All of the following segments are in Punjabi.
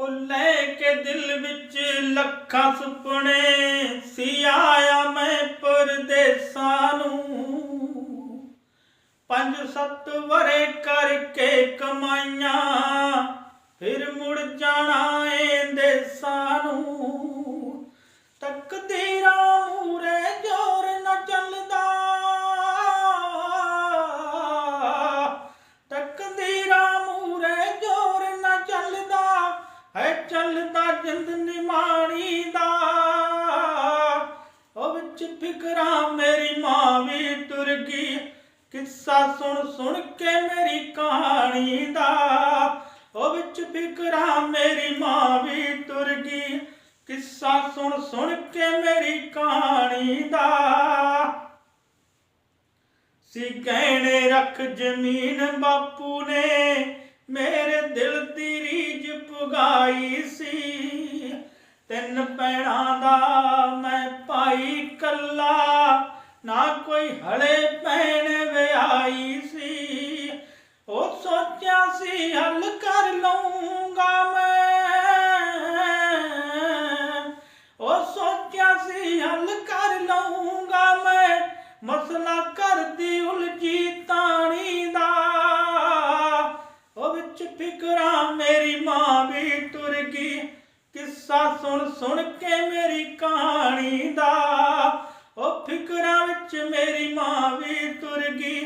ਉਹ ਲੈ ਕੇ ਦਿਲ ਵਿੱਚ ਲੱਖਾਂ ਸੁਪਨੇ ਸੀ ਆਇਆ ਮੈਂ ਪਰਦੇਸਾਂ ਨੂੰ। ਪੰਜ ਸੱਤ ਵਰੇ ਕਰਕੇ ਕਮਾਈਆਂ, ਫਿਰ ਮੁੜ ਜਾਣਾ ਏ ਦੇਸਾਂ ਨੂੰ। ਤੱਕਦੀਰਾਂ ਹੈ ਚੱਲਦਾ ਜਿੰਦ ਨਿਮਾਣੀ ਦਾ। ਉਹ ਵਿੱਚ ਫਿਕਰਾਂ ਮੇਰੀ ਮਾਂ ਵੀ ਤੁਰ ਗਈ। ਕਿੱਸਾ ਸੁਣ ਸੁਣ ਕੇ ਮੇਰੀ ਕਹਾਣੀ ਦਾ। ਉਹ ਵਿੱਚ ਫਿਕਰਾਂ ਮੇਰੀ ਮਾਂ ਵੀ ਤੁਰ ਗਈ। ਕਿੱਸਾ ਸੁਣ ਸੁਣ ਕੇ ਮੇਰੀ ਕਹਾਣੀ ਦਾ। ਸੀ ਗਹਿਣੇ ਰੱਖ ਜ਼ਮੀਨ ਬਾਪੂ ਨੇ। ਮੇਰੇ ਦਿਲ ਦੀ ਰੀਝ ਪੁਗਾਈ ਸੀ। ਤਿੰਨ ਪੈਣਾ ਦਾ ਮੈਂ ਭਾਈ ਕੱਲਾ ਨਾ ਕੋਈ ਹਲੇ ਪੈਣ ਵਿਆਹੀ ਸੀ। ਉਹ ਸੋਚਿਆ ਸੀ, ਹੱਲ ਕਰ ਲਊਂਗਾ ਮੈਂ। ਉਹ ਸੋਚਿਆ ਸੀ, ਹੱਲ ਕਰ ਲਊਂਗਾ ਮੈਂ। ਮਸਲਾ ਕਿੱਸਾ ਸੁਣ ਸੁਣ ਕੇ ਮੇਰੀ ਕਹਾਣੀ ਦਾ। ਉਹ ਫਿਕਰਾਂ ਵਿੱਚ ਮੇਰੀ ਮਾਂ ਵੀ ਤੁਰ ਗਈ।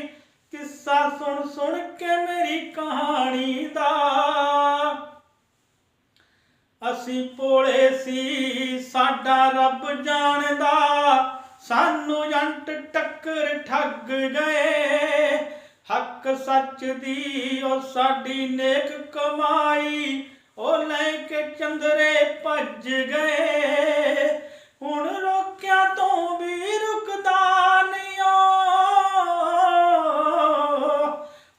ਕਿੱਸਾ ਸੁਣ ਸੁਣ ਕੇ ਮੇਰੀ ਕਹਾਣੀ ਦਾ। ਅਸੀਂ ਭੋਲੇ ਸੀ, ਸਾਡਾ ਰੱਬ ਜਾਣਦਾ। ਸਾਨੂੰ ਜੰਟ ਟੱਕਰ ਠੱਗ ਗਏ। ਹੱਕ ਸੱਚ ਦੀ ਉਹ ਸਾਡੀ ਨੇਕ ਕਮਾਈ। ਉਹ ਲੈ ਕੇ ਚੰਦਰੇ ਭੱਜ ਗਏ। ਹੁਣ ਰੋਕਿਆ ਤੋਂ ਵੀ ਰੁਕਦਾ ਨਹੀਂ ਓ।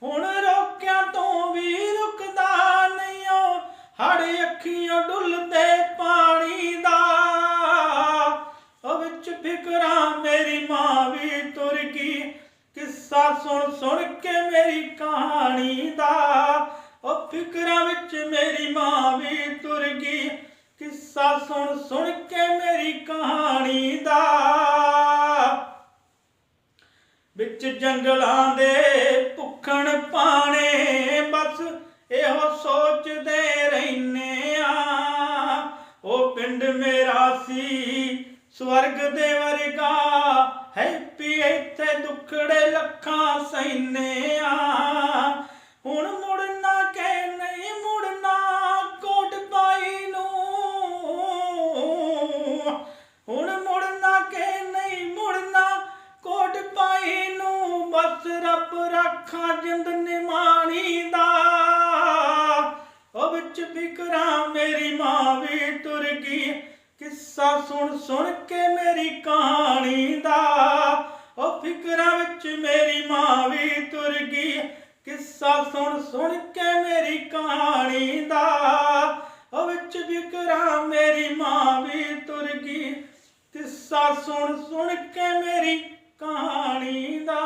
ਹੁਣ ਰੋਕਿਆ ਤੋਂ ਵੀ ਰੁਕਦਾ ਨਹੀਂ ਓ। ਹੜ ਅੱਖੀਆਂ ਡੁੱਲਦੇ ਪਾਣੀ ਦਾ। ਉਹ ਵਿੱਚ ਫਿਕਰਾਂ ਮੇਰੀ ਮਾਂ ਵੀ ਤੁਰ ਗਈ। ਕਿੱਸਾ ਸੁਣ ਸੁਣ ਕੇ ਮੇਰੀ ਕਹਾਣੀ ਦਾ। ਉਹ ਫਿਕਰਾਂ ਕਿੱਸਾ ਸੁਣ ਸੁਣ ਕੇ ਮੇਰੀ ਕਹਾਣੀ ਦਾ। ਵਿੱਚ ਜੰਗਲਾਂ ਦੇ ਭੁੱਖਣ ਪਾਣੇ ਬਸ ਇਹੋ ਸੋਚਦੇ ਰਹਿੰਨੇ ਆ। ਉਹ ਪਿੰਡ ਮੇਰਾ ਸੀ, ਸਵਰਗ ਦੇ ਵਰਗਾ। ਹੈਪੀ ਇੱਥੇ ਦੁੱਖੜੇ ਲੱਖਾਂ ਸੈਨੇ ਆ। ਹੁਣ ਰੱਬ ਰੱਖਾ ਜਿੰਦ ਨਿਮਾਣੀ ਦਾ। ਉਹ ਵਿੱਚ ਫਿਕਰਾਂ ਮੇਰੀ ਮਾਂ ਵੀ ਤੁਰ ਗਈ। ਕਿੱਸਾ ਸੁਣ ਸੁਣ ਕੇ ਮੇਰੀ ਕਹਾਣੀ ਦਾ। ਉਹ ਫਿਕਰਾਂ ਵਿੱਚ ਮੇਰੀ ਮਾਂ ਵੀ ਤੁਰ ਗਈ। ਕਿੱਸਾ ਸੁਣ ਸੁਣ ਕੇ ਮੇਰੀ ਕਹਾਣੀ ਦਾ। ਉਹ ਵਿੱਚ ਫਿਕਰਾਂ ਮੇਰੀ ਮਾਂ ਵੀ ਤੁਰ ਗਈ। ਕਿੱਸਾ ਸੁਣ ਸੁਣ ਕੇ ਮੇਰੀ ਕਹਾਣੀ ਦਾ